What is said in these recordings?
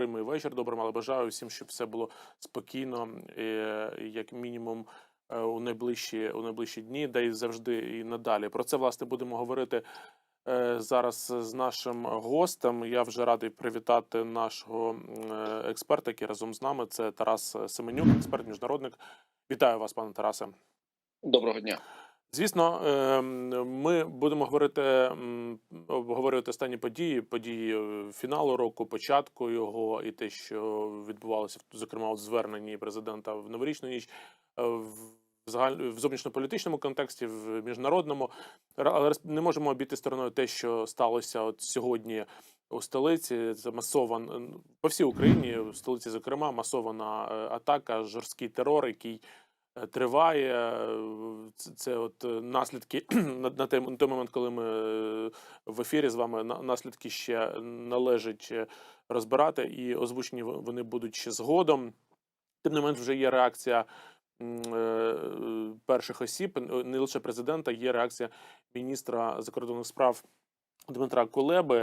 Приймий вечір. Добрим, але бажаю всім, щоб все було спокійно, е, як мінімум е, у найближчі у найближчі дні, де і завжди і надалі. Про це власне будемо говорити е, зараз з нашим гостем. Я вже радий привітати нашого експерта, який разом з нами. Це Тарас Семенюк, експерт міжнародник. Вітаю вас, пане Тарасе. Доброго дня. Звісно, ем, ми будемо говорити обговорювати останні події, події е, фіналу року, початку його, і те, що відбувалося зокрема у зверненні президента в новорічну ніч е, в зовнішньополітичному контексті, в міжнародному. Але не можемо обійти стороною те, що сталося от сьогодні у столиці. Це масована по всій Україні, в столиці, зокрема, масована е, атака, жорсткий терор, який триває. Е, Це, це от е, наслідки на, на, той, на той момент, коли ми е, в ефірі з вами на- наслідки ще належить розбирати, і озвучені вони будуть ще згодом. Тим не менш, вже є реакція перших осіб, не лише президента, є реакція міністра закордонних справ. Дмитра Кулеби,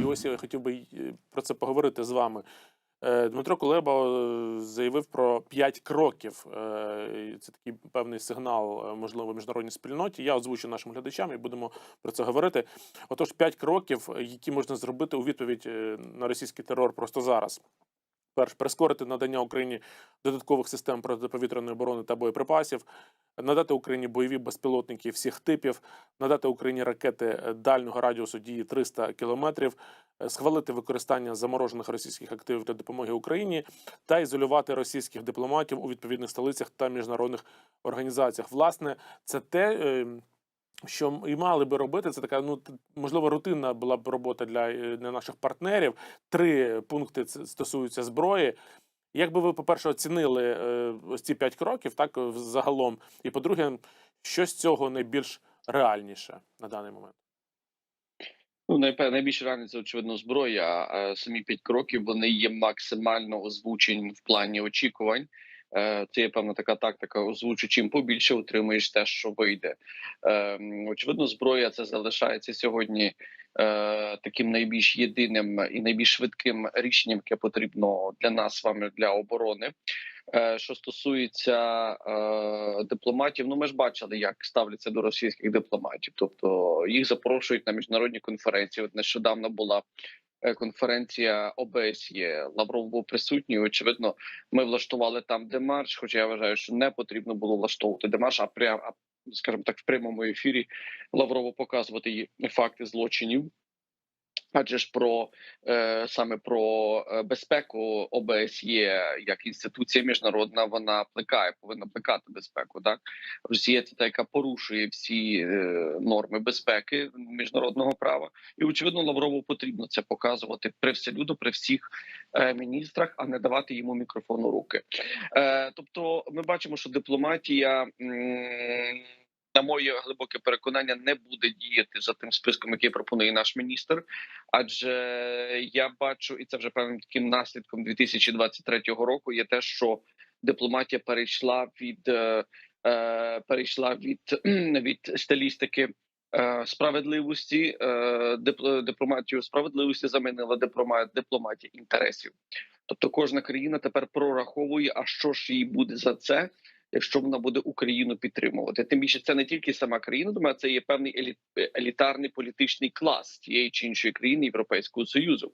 і ось я хотів би про це поговорити з вами. Е, Дмитро Кулеба е, заявив про п'ять кроків. Е, Це такий певний сигнал, можливо, міжнародній спільноті. Я озвучу нашим глядачам і будемо про це говорити. Отож, п'ять кроків, які можна зробити у відповідь на російський терор просто зараз. Перш прискорити надання Україні додаткових систем протиповітряної оборони та боєприпасів, надати Україні бойові безпілотники всіх типів, надати Україні ракети е, дальнього радіусу дії 300 кілометрів, е, схвалити використання заморожених російських активів для допомоги Україні та ізолювати російських дипломатів у відповідних столицях та міжнародних організаціях. Власне, це те. Що і мали би робити, це така ну можливо рутинна була б робота для, е, для наших партнерів. Три пункти стосуються зброї. Як би ви, по-перше, оцінили е, ось ці п'ять кроків, так е, загалом, і по-друге, що з цього найбільш реальніше на даний момент? Ну, найбільш реально це очевидно зброя. А самі п'ять кроків вони є максимально озвучені в плані очікувань. Це є певна така тактика. Озвучу чим побільше отримаєш те, що вийде. Е, Очевидно, зброя це залишається сьогодні е, таким найбільш єдиним і найбільш швидким рішенням, яке потрібно для нас з вами для оборони. Е, Що стосується е, дипломатів, ну ми ж бачили, як ставляться до російських дипломатів. Тобто їх запрошують на міжнародні конференції. От нещодавно була конференція ОБСЄ. Лавров був присутній. Очевидно, ми влаштували там демарш. Хоча я вважаю, що не потрібно було влаштовувати демарш, а прям скажімо так, в прямому ефірі Лаврову показувати факти злочинів. Адже ж про е, саме про е, безпеку ОБСЄ як інституція міжнародна, вона плекає, повинна плекати безпеку. Так Росія це та, яка порушує всі е, норми безпеки міжнародного права, і очевидно, Лаврову потрібно це показувати привселюдно, при всіх міністрах, а не давати йому мікрофон у руки. Тобто, ми бачимо, що дипломатія. На моє глибоке переконання не буде діяти за тим списком, який пропонує наш міністр. Адже я бачу, і це вже певним таким наслідком 2023 року. Є те, що дипломатія перейшла від е, е, перейшла від, від стилістики. е, Справедливості е, дипломатію справедливості замінила диплома- дипломатія інтересів. Тобто кожна країна тепер прораховує, а що ж їй буде за це, якщо вона буде Україну підтримувати. Тим більше це не тільки сама країна, думаю, це є певний еліт, елітарний політичний клас тієї чи іншої країни Європейського союзу.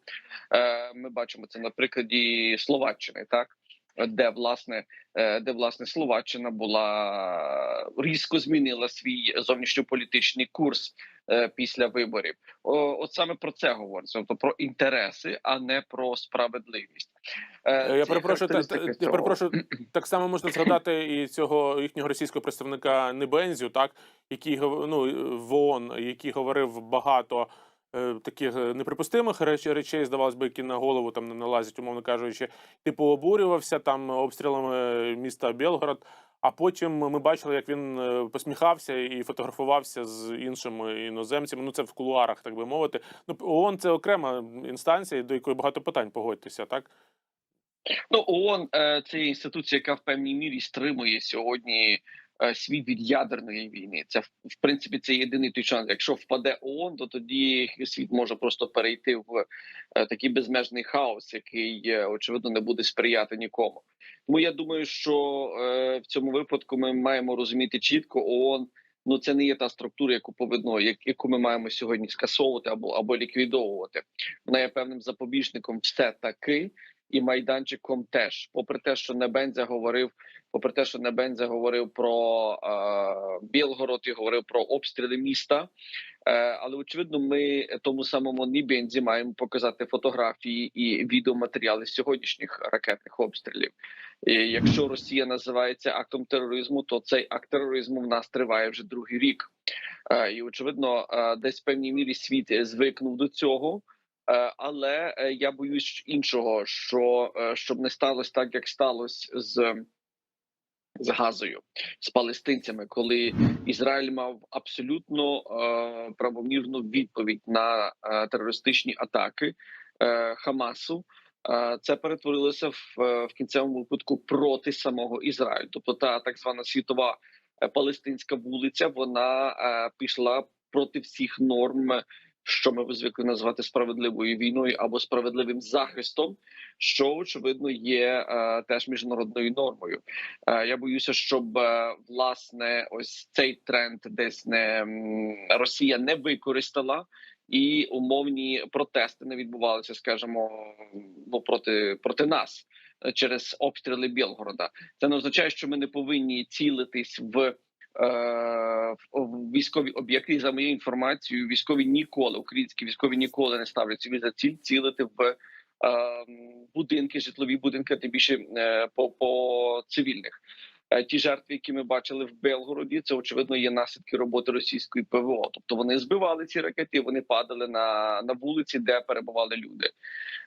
Е, ми бачимо це на прикладі Словаччини, так. Де власне е, де власне Словаччина була різко змінила свій зовнішньополітичний курс після виборів? О, от саме про це говориться, тобто про інтереси, а не про справедливість. Е, Е, Я перепрошую, та, та, я перепрошую, так само можна згадати і цього їхнього російського представника Небензю, так який ну, в ООН, який говорив багато е, таких е, неприпустимих реч- речей, здавалось би, які на голову там не налазять, умовно кажучи, типу обурювався там обстрілами міста Білгород. А потім ми бачили, як він е, посміхався і фотографувався з іншими іноземцями. Ну це в кулуарах, так би мовити. Ну ООН це окрема інстанція, до якої багато питань погодьтеся, так. Ну, ООН е, це інституція, яка в певній мірі стримує сьогодні світ від ядерної війни. Це в принципі це єдиний той шанс. Якщо впаде ООН, то тоді світ може просто перейти в е, такий безмежний хаос, який е, очевидно не буде сприяти нікому. Тому я думаю, що е, в цьому випадку ми маємо розуміти чітко ООН. Ну, це не є та структура, яку повинно, як- яку ми маємо сьогодні скасовувати або або ліквідовувати. Вона є певним запобіжником все таки і майданчиком теж. Попри те, що Небензя говорив, попри те, що Небензя говорив про е, Білгород і говорив про обстріли міста. Е, але очевидно, ми тому самому Нібензі маємо показати фотографії і відеоматеріали сьогоднішніх ракетних обстрілів. І якщо Росія називається актом тероризму, то цей акт тероризму в нас триває вже другий рік. Е, І очевидно, е, десь в певній мірі світ звикнув до цього. Е, Але е, я боюсь іншого, що е, щоб не сталося так, як сталося з, з Газою, з палестинцями, коли Ізраїль мав абсолютно е, правомірну відповідь на е, терористичні атаки е, Хамасу. Це перетворилося в, в кінцевому випадку проти самого Ізраїлю. Тобто та так звана світова палестинська вулиця, вона е, пішла проти всіх норм, що ми звикли назвати справедливою війною або справедливим захистом, що очевидно є е, теж міжнародною нормою. Е, Я боюся, щоб е, власне ось цей тренд десь не Росія не використала. І умовні протести не відбувалися, скажімо, ну проти проти нас е, через обстріли Білгорода. Це не означає, що ми не повинні цілитись в, військові об'єкти. За моєю інформацією, військові ніколи, українські військові ніколи не ставлять собі за ціль цілити в е, будинки, житлові будинки, тим більше е, по, по цивільних. Е, Ті жертви, які ми бачили в Белгороді, це очевидно є наслідки роботи російської ПВО. Тобто вони збивали ці ракети, вони падали на, на вулиці, де перебували люди.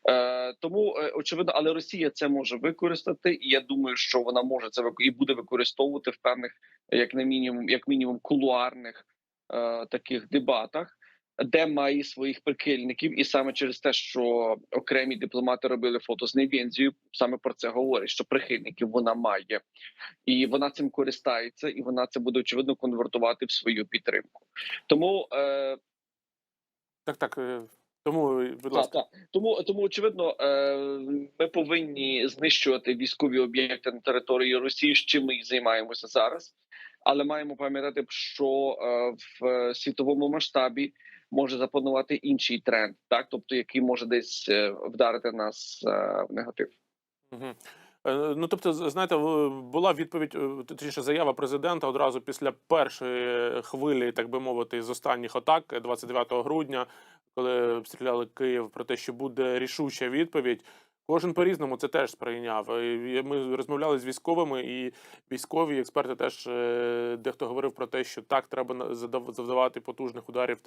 Е, тому е, очевидно, але Росія це може використати, і я думаю, що вона може це і буде використовувати в певних, як на мінімум, як мінімум, кулуарних е, таких дебатах. Де має своїх прихильників, і саме через те, що окремі дипломати робили фото з Невєнзією, саме про це говорить, що прихильників вона має, і вона цим користається, і вона це буде очевидно конвертувати в свою підтримку. Тому е, Так, так. е, Тому, е, будь ласка. так. Тому, тому очевидно, е, ми повинні знищувати військові об'єкти на території Росії, з чим ми і займаємося зараз. Але маємо пам'ятати, що е, в світовому масштабі може запанувати інший тренд, так тобто який може десь е, вдарити нас е, в негатив. Е, Ну, тобто, знаєте, була відповідь, точніше, заява президента одразу після першої хвилі, так би мовити, з останніх атак, е, 29 грудня, коли обстріляли Київ, про те, що буде рішуча відповідь. Кожен по-різному це теж сприйняв. Ми розмовляли з військовими, і військові експерти теж е, дехто говорив про те, що так треба завдавати потужних ударів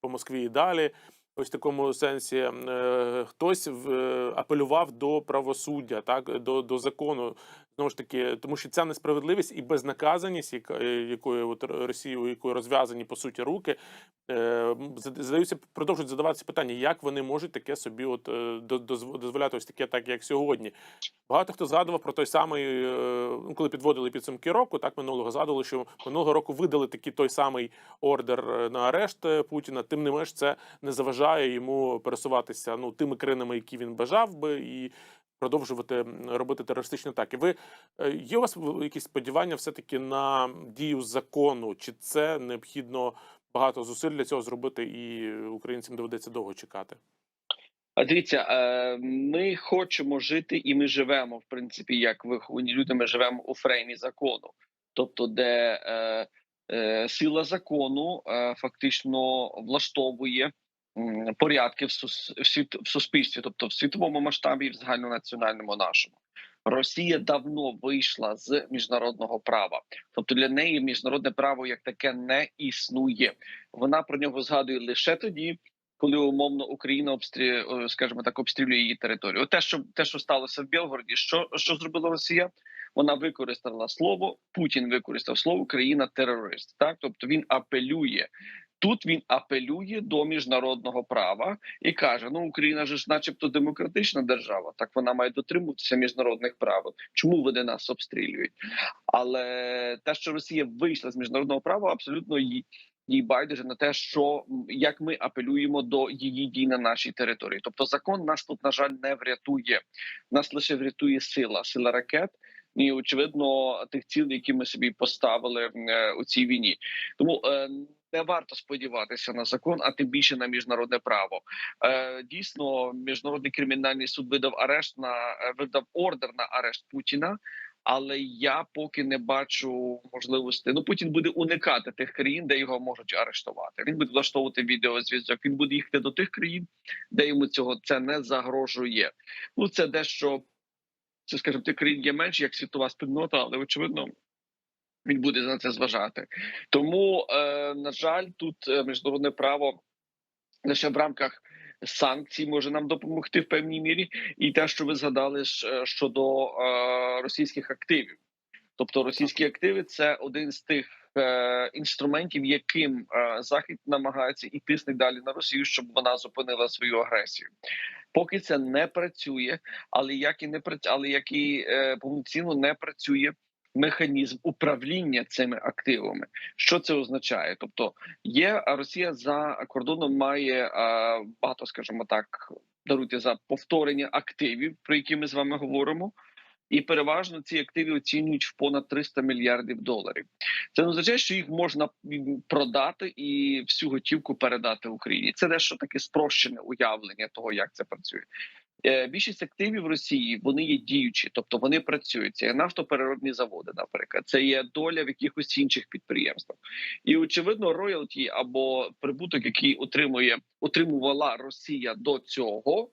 по Москві і далі. Ось в такому сенсі е, хтось е, апелював до правосуддя, так до, до закону. Знову ж таки, тому що ця несправедливість і безнаказаність, е, якою от Росією, якою розв'язані по суті руки, е, задаються, продовжують задаватися питання, як вони можуть таке собі, от е, до- дозв- дозволяти ось таке, так як сьогодні. Багато хто згадував про той самий, ну, коли підводили підсумки року, так минулого згадували, що минулого року видали такий той самий ордер на арешт Путіна. Тим не менш, це не заважає йому пересуватися ну тими кринами, які він бажав би, і продовжувати робити терористичні атаки. Ви е, є у вас якісь сподівання все таки на дію закону? Чи це необхідно багато зусиль для цього зробити, і українцям доведеться довго чекати? Дивіться, е, ми хочемо жити, і ми живемо, в принципі, як виховані люди. Ми живемо у фреймі закону, тобто, де е, сила закону фактично влаштовує порядки в, в, суспільстві, тобто в світовому масштабі і в загальнонаціональному нашому. Росія давно вийшла з міжнародного права, тобто для неї міжнародне право як таке не існує. Вона про нього згадує лише тоді, коли умовно Україна обстрі... скажімо так, обстрілює її територію. Те, що те, що сталося в Білгороді, що, що зробила Росія? Вона використала слово Путін використав слово країна терорист. Так, тобто він апелює Тут він апелює до міжнародного права і каже: Ну, Україна ж, начебто, демократична держава, так вона має дотримуватися міжнародних правил. Чому вони нас обстрілюють? Але те, що Росія вийшла з міжнародного права, абсолютно їй. Їй байдуже на те, що як ми апелюємо до її дій на нашій території. Тобто, закон нас тут на жаль не врятує. Нас лише врятує сила, сила ракет і очевидно тих цілей, які ми собі поставили е, у цій війні. Тому е, не варто сподіватися на закон, а тим більше на міжнародне право. Е, дійсно, міжнародний кримінальний суд видав арешт на е, видав ордер на арешт Путіна. Але я поки не бачу можливості. Ну Путін буде уникати тих країн, де його можуть арештувати. Він буде влаштовувати відеозв'язок. Він буде їхати до тих країн, де йому цього це не загрожує. Ну це дещо це, скажімо, тих країн є менше як світова спільнота, але очевидно. Він буде на це зважати, тому е, на жаль, тут е, міжнародне право лише в рамках санкцій може нам допомогти в певній мірі, і те, що ви згадали е, щодо е, російських активів. Тобто російські активи це один з тих е, інструментів, яким е, захід намагається і тисне далі на Росію, щоб вона зупинила свою агресію. Поки це не працює, але як і не працює, але як і е, повноцінно не працює механізм управління цими активами. Що це означає? Тобто, є Росія за кордоном має багато, скажімо так, даруйте за повторення активів, про які ми з вами говоримо. І переважно ці активи оцінюють в понад 300 мільярдів доларів. Це не означає, що їх можна продати і всю готівку передати Україні. Це дещо таке спрощене уявлення того, як це працює. Е, Більшість активів Росії вони є діючі, тобто вони працюють. Це є нафтопереробні заводи, наприклад, це є доля в якихось інших підприємствах. І очевидно, роялті або прибуток, який отримує отримувала Росія до цього.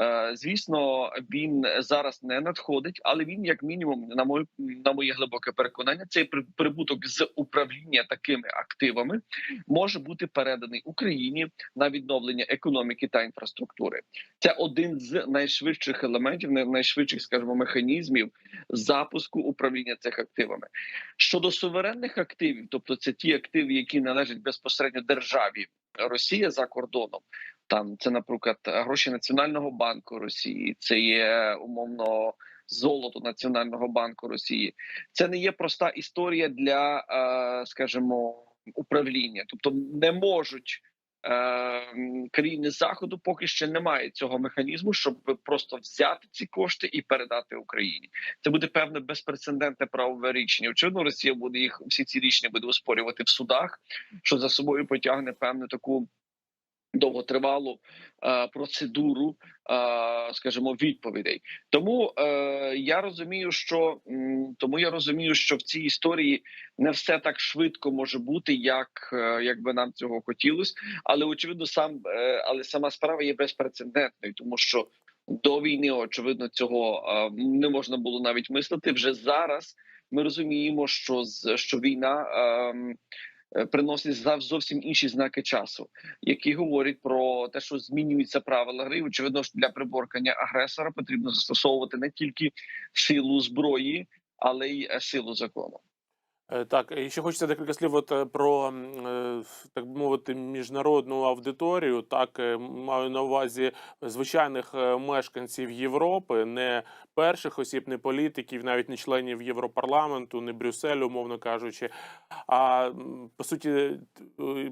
Е, Звісно, він зараз не надходить, але він, як мінімум, на моє на моє глибоке переконання, цей при- прибуток з управління такими активами може бути переданий Україні на відновлення економіки та інфраструктури. Це один з найшвидших елементів, най- найшвидших, скажімо, механізмів запуску управління цих активами. Щодо суверенних активів, тобто це ті активи, які належать безпосередньо державі Росія за кордоном. Там це, наприклад, гроші Національного банку Росії, це є умовно золото Національного банку Росії. Це не є проста історія для, е, скажімо, управління, тобто не можуть. е, Країни заходу поки ще немає цього механізму, щоб просто взяти ці кошти і передати Україні. Це буде певне безпрецедентне правове рішення. Очевидно, Росія буде їх всі ці рішення буде оспорювати в судах, що за собою потягне певну таку довготривалу е, процедуру, е, скажімо, відповідей. Тому е, я розумію, що тому я розумію, що в цій історії не все так швидко може бути, як, е, як би нам цього хотілося. Але очевидно, сам е, але сама справа є безпрецедентною, тому що до війни, очевидно, цього е, не можна було навіть мислити. Вже зараз ми розуміємо, що що війна. Е, Приносить зовсім інші знаки часу, які говорять про те, що змінюються правила гри. Очевидно, що для приборкання агресора потрібно застосовувати не тільки силу зброї, але й е, силу закону. Е, Так, і ще хочеться декілька слів от е, про е, так би мовити міжнародну аудиторію. Так маю на увазі звичайних мешканців Європи, не перших осіб, не політиків, навіть не членів Європарламенту, не Брюсселю, умовно кажучи. А по суті,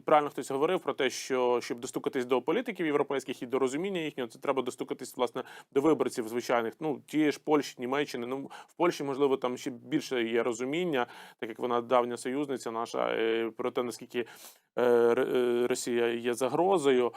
правильно хтось говорив про те, що щоб достукатись до політиків європейських і до розуміння їхнього, це треба достукатись власне до виборців звичайних. Ну тієї ж Польщі, Німеччини. Ну в Польщі можливо там ще більше є розуміння, так як вона давня союзниця наша, е, про те, наскільки е, е, Росія є загрозою.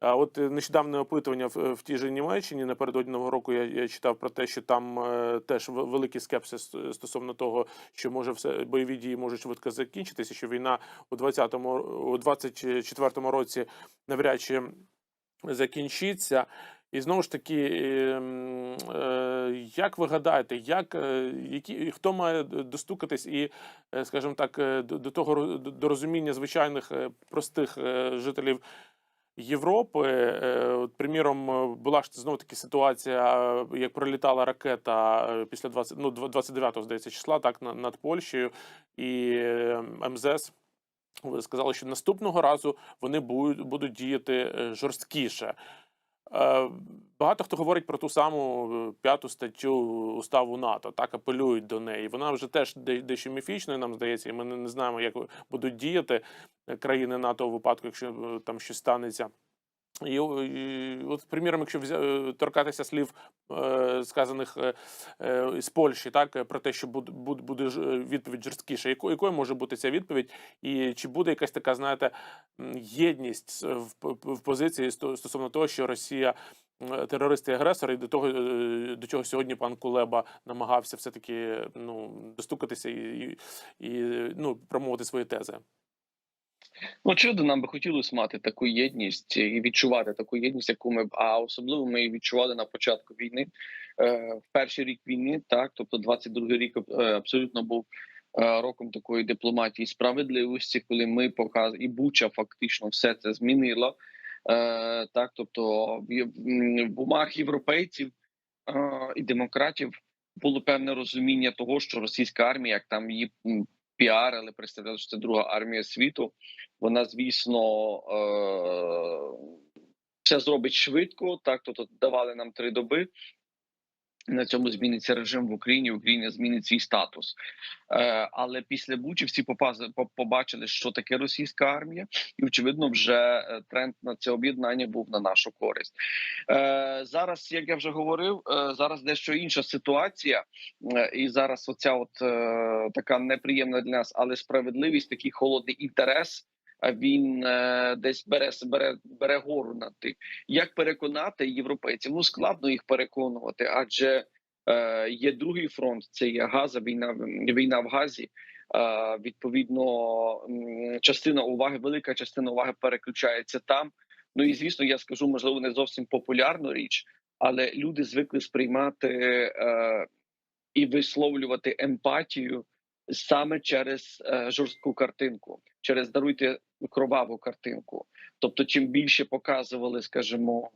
А от нещодавне опитування в, в тій же Німеччині напередодні нового року я, я читав про те, що там е, теж ве- великий скепсис стосовно того, що може все бойові дії можуть швидко закінчитися, що війна у 20-му, у 24-му році навряд чи закінчиться. І знову ж таки, ем, е, як ви гадаєте, як, е, які, хто має достукатись і, е, скажімо так, до, того до розуміння звичайних простих жителів Європи? От, приміром, була ж знову таки ситуація, як пролітала ракета після 20, ну, 29 здається, числа, так, на- над Польщею, і е, МЗС ви сказали, що наступного разу вони будуть, діяти жорсткіше. Е, Багато хто говорить про ту саму е, п'яту статтю уставу НАТО, так апелюють до неї. Вона вже теж дещо міфічною, нам здається, і ми не знаємо, як будуть діяти країни НАТО у випадку, якщо е, там щось станеться. І, і от, приміром, якщо взя, е, торкатися слів, е, сказаних е, е, з Польщі, так е, про те, що буде, буде, відповідь жорсткіша, якою, якою може бути ця відповідь, і чи буде якась така, знаєте, єдність в, в позиції сто- стосовно того, що Росія м, терорист і агресор, і до того до чого сьогодні пан Кулеба намагався все таки ну достукатися і, і ну промовити свої тези. Ну, очевидно, нам би хотілося мати таку єдність і відчувати таку єдність, яку ми а особливо ми відчували на початку війни. Е, в перший рік війни, так тобто 22-й рік е, абсолютно був е, роком такої дипломатії справедливості, коли ми показали і Буча фактично все це змінила. Так, тобто в, умах європейців і демократів було певне розуміння того, що російська армія, як там її піарили, представляли, що це друга армія світу. Вона, звісно, е, все зробить швидко. Так, тобто давали нам три доби. На цьому зміниться режим в Україні. Україна змінить свій статус. Е, але після Бучі всі побачили, що таке російська армія, і очевидно, вже е, тренд на це об'єднання був на нашу користь. Е, зараз, як я вже говорив, зараз дещо інша ситуація, і зараз оця от така неприємна для нас, але справедливість, такий холодний інтерес. Він е, десь бере бере, бере гору над тим. Як переконати європейців? Ну складно їх переконувати, адже е, є другий фронт. Це є Газа, війна війна в Газі. Е, відповідно, частина уваги, велика частина уваги переключається там. Ну і звісно, я скажу, можливо, не зовсім популярну річ, але люди звикли сприймати е, і висловлювати емпатію саме через е, жорстку картинку, через даруйте кроваву картинку. Тобто, чим більше показували, скажімо,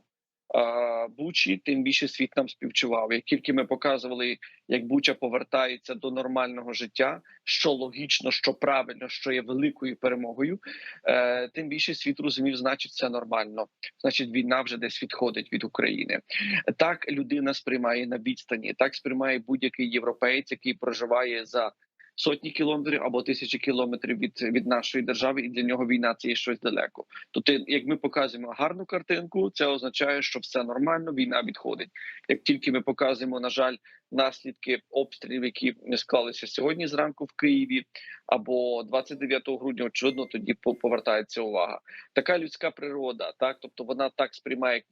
Бучі, тим більше світ нам співчував. Як тільки ми показували, як Буча повертається до нормального життя, що логічно, що правильно, що є великою перемогою, е, тим більше світ розумів, значить, це нормально. Значить, війна вже десь відходить від України. Так людина сприймає на відстані, так сприймає будь-який європеєць, який проживає за сотні кілометрів або тисячі кілометрів від, від нашої держави, і для нього війна це є щось далеко. Тобто, як ми показуємо гарну картинку, це означає, що все нормально, війна відходить. Як тільки ми показуємо, на жаль, наслідки обстрілів, які склалися сьогодні зранку в Києві, або 29 грудня, очевидно, тоді по- повертається увага. Така людська природа, так тобто вона так сприймає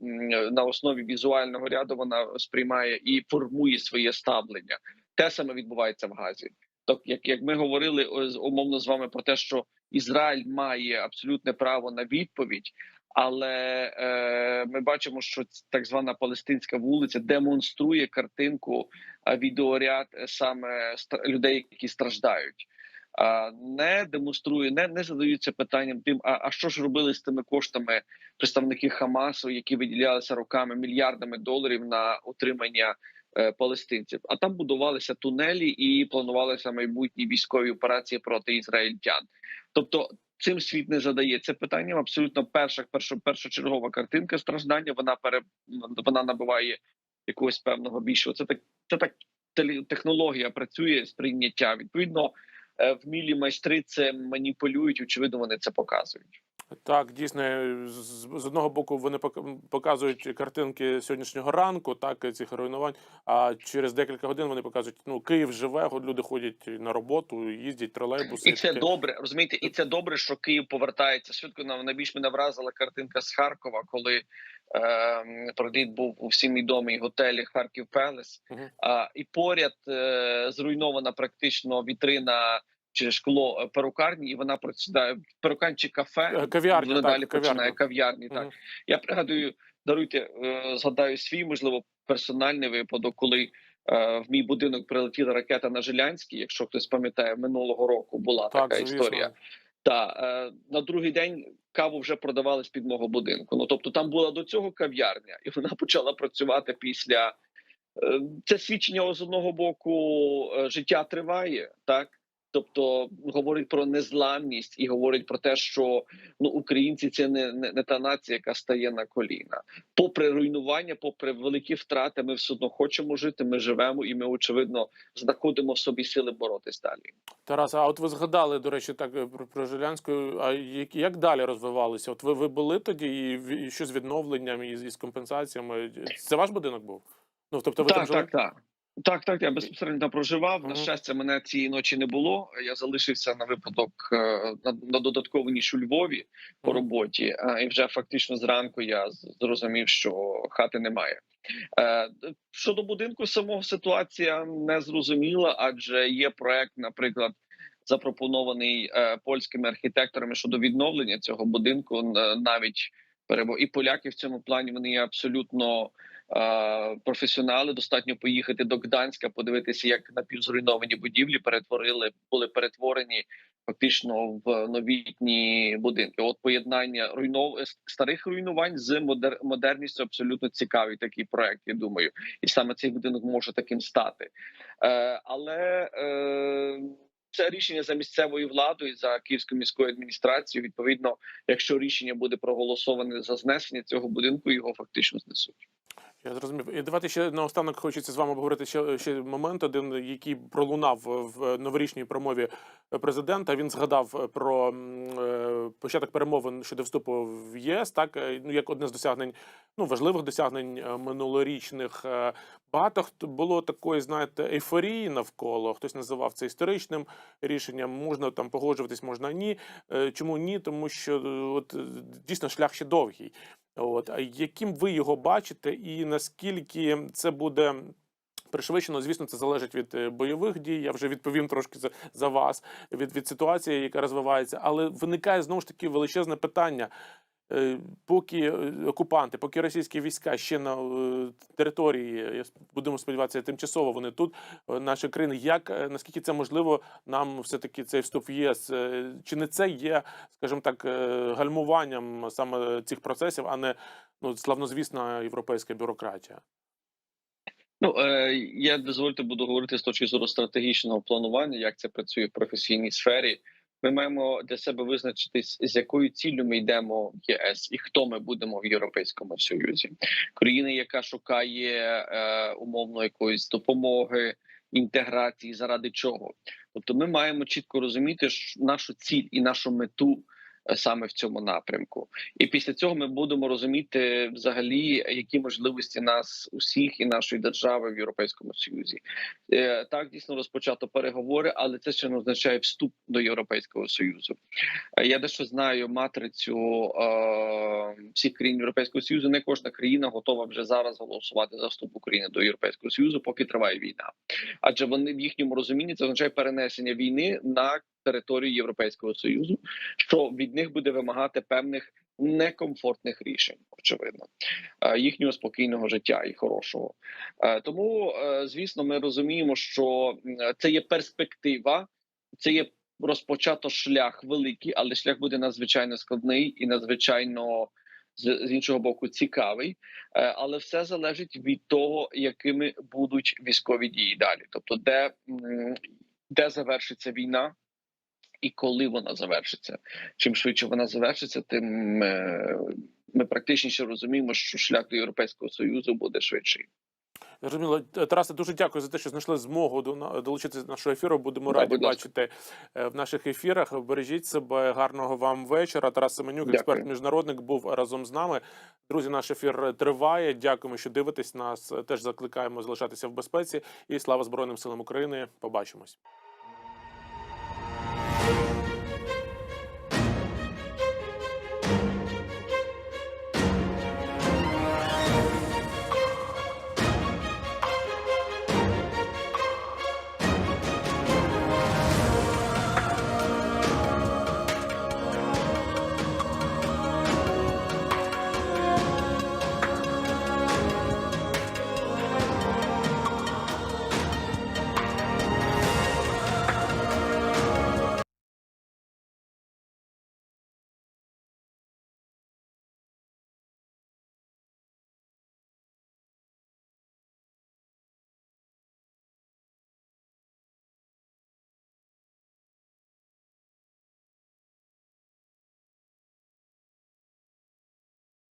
на основі візуального ряду. Вона сприймає і формує своє ставлення. Те саме відбувається в Газі. Так, як, як ми говорили умовно з вами про те, що Ізраїль має абсолютне право на відповідь, але е, ми бачимо, що так звана палестинська вулиця демонструє картинку відеоряд е, саме людей, які страждають. Не демонструє, не, не задаються питанням тим, а, а що ж робили з тими коштами представники Хамасу, які виділялися роками мільярдами доларів на утримання е, палестинців. А там будувалися тунелі і планувалися майбутні військові операції проти ізраїльтян. Тобто цим світ не задається питанням. Абсолютно перша перша, першочергова картинка страждання. Вона пере вона набуває якогось певного більшого. Це так, це так технологія працює сприйняття. Відповідно, е, вмілі майстри це маніпулюють. Очевидно, вони це показують. Так, дійсно, е, з, одного боку вони пок- показують картинки сьогоднішнього ранку, так цих руйнувань. А через декілька годин вони показують, ну Київ живе, люди ходять на роботу, їздять тролейбуси. І це добре, розумієте, і це добре, що Київ повертається швидко. Нам найбільш мене вразила картинка з Харкова, коли е, проліт був у всім відомій готелі Харків Пелес. Мгм. А, і поряд е, зруйнована практично вітрина чи шкло е, перукарні, і вона працює перукарні чи кафе. Е, кав'ярня, Вона так, далі починає кав'ярні. Так Мгм. я пригадую, даруйте, е, згадаю свій, можливо, персональний випадок, коли. В мій будинок прилетіла ракета на Жилянський. Якщо хтось пам'ятає, минулого року була Так, така звісно. історія. Та на другий день каву вже продавали з під мого будинку. Ну тобто, там була до цього кав'ярня, і вона почала працювати після. Це свідчення з одного боку, життя триває, так Тобто говорить про незламність і говорить про те, що ну українці це не, не, не та нація, яка стає на коліна. Попри руйнування, попри великі втрати, ми все одно хочемо жити. Ми живемо, і ми очевидно знаходимо в собі сили боротись далі. Тарас, а от ви згадали, до речі, так е, про, про Жилянську. А як, як далі розвивалися? От ви, ви були тоді і, і що з відновленням і, з- і з компенсаціями? Це ваш будинок був? Ну тобто ви там Так, жили? так, так. Так, так, я безпосередньо там проживав. На щастя, мене цієї ночі не було. Я залишився на випадок е, на, на додаткову ніч у Львові по роботі. е, І вже фактично зранку я зрозумів, що хати немає. Е, Щодо будинку, самого ситуація не зрозуміла, адже є проект, наприклад, запропонований е, польськими архітекторами щодо відновлення цього будинку. Навіть перебо і поляки в цьому плані вони є абсолютно професіонали. Достатньо поїхати до Гданська, подивитися, як напівзруйновані будівлі перетворили, були перетворені фактично в новітні будинки. От поєднання руйнов старих руйнувань з модер... модерністю абсолютно цікавий такий проект. Я думаю, і саме цей будинок може таким стати. Е, але е, це рішення за місцевою владою за київською міською адміністрацією. Відповідно, якщо рішення буде проголосоване за знесення цього будинку, його фактично знесуть. Я зрозумів. І давайте ще наостанок хочеться з вами обговорити ще, ще момент, один, який пролунав в новорічній промові президента. Він згадав про е, початок перемовин щодо вступу в ЄС, так е, ну як одне з досягнень, ну важливих досягнень е, минулорічних. Багато було такої, знаєте, ейфорії навколо. Хтось називав це історичним рішенням. Можна там погоджуватись, можна ні. Чому ні? Тому що от дійсно шлях ще довгий. От яким ви його бачите, і наскільки це буде пришвидшено? Звісно, це залежить від е, бойових дій. Я вже відповім трошки за, за вас від, від ситуації, яка розвивається, але виникає знову ж таки величезне питання. Е, Поки е, окупанти, поки російські війська ще на е, території, будемо сподіватися, тимчасово вони тут, нашої країни, як наскільки це можливо нам все таки цей вступ в ЄС? Чи не це є, скажімо так, гальмуванням саме цих процесів, а не ну славнозвісна європейська бюрократія? Ну е, я дозвольте буду говорити з точки зору стратегічного планування, як це працює в професійній сфері. Ми маємо для себе визначитись, з якою ціллю ми йдемо в ЄС і хто ми будемо в Європейському Союзі. Країна, яка шукає е, умовно якоїсь допомоги, інтеграції, заради чого. Тобто, ми маємо чітко розуміти нашу ціль і нашу мету саме в цьому напрямку. І після цього ми будемо розуміти взагалі, які можливості нас усіх і нашої держави в Європейському Союзі. Е, Так дійсно розпочато переговори, але це ще не означає вступ до Європейського Союзу. Е, Я дещо знаю матрицю е, всіх країн Європейського Союзу. Не кожна країна готова вже зараз голосувати за вступ України до Європейського Союзу, поки триває війна. Адже вони в їхньому розумінні це означає перенесення війни на територію Європейського Союзу, що від них буде вимагати певних некомфортних рішень, очевидно, е, їхнього спокійного життя і хорошого. Е, Тому, е, звісно, ми розуміємо, що це є перспектива, це є розпочато шлях великий, але шлях буде надзвичайно складний і надзвичайно. З іншого боку, цікавий, але все залежить від того, якими будуть військові дії далі. Тобто, де, де завершиться війна, і коли вона завершиться. Чим швидше вона завершиться, тим е, ми практичніше розуміємо, що шлях до Європейського союзу буде швидший. Зрозуміло, Тарасе, дуже дякую за те, що знайшли змогу долучитися до нашого ефіру. Будемо Да, раді бачити е, в наших ефірах. Бережіть себе, гарного вам вечора. Тарас Семенюк, експерт міжнародник, був разом з нами. Друзі, наш ефір триває. Дякуємо, що дивитесь нас. Теж закликаємо залишатися в безпеці. І слава Збройним силам України. Побачимось.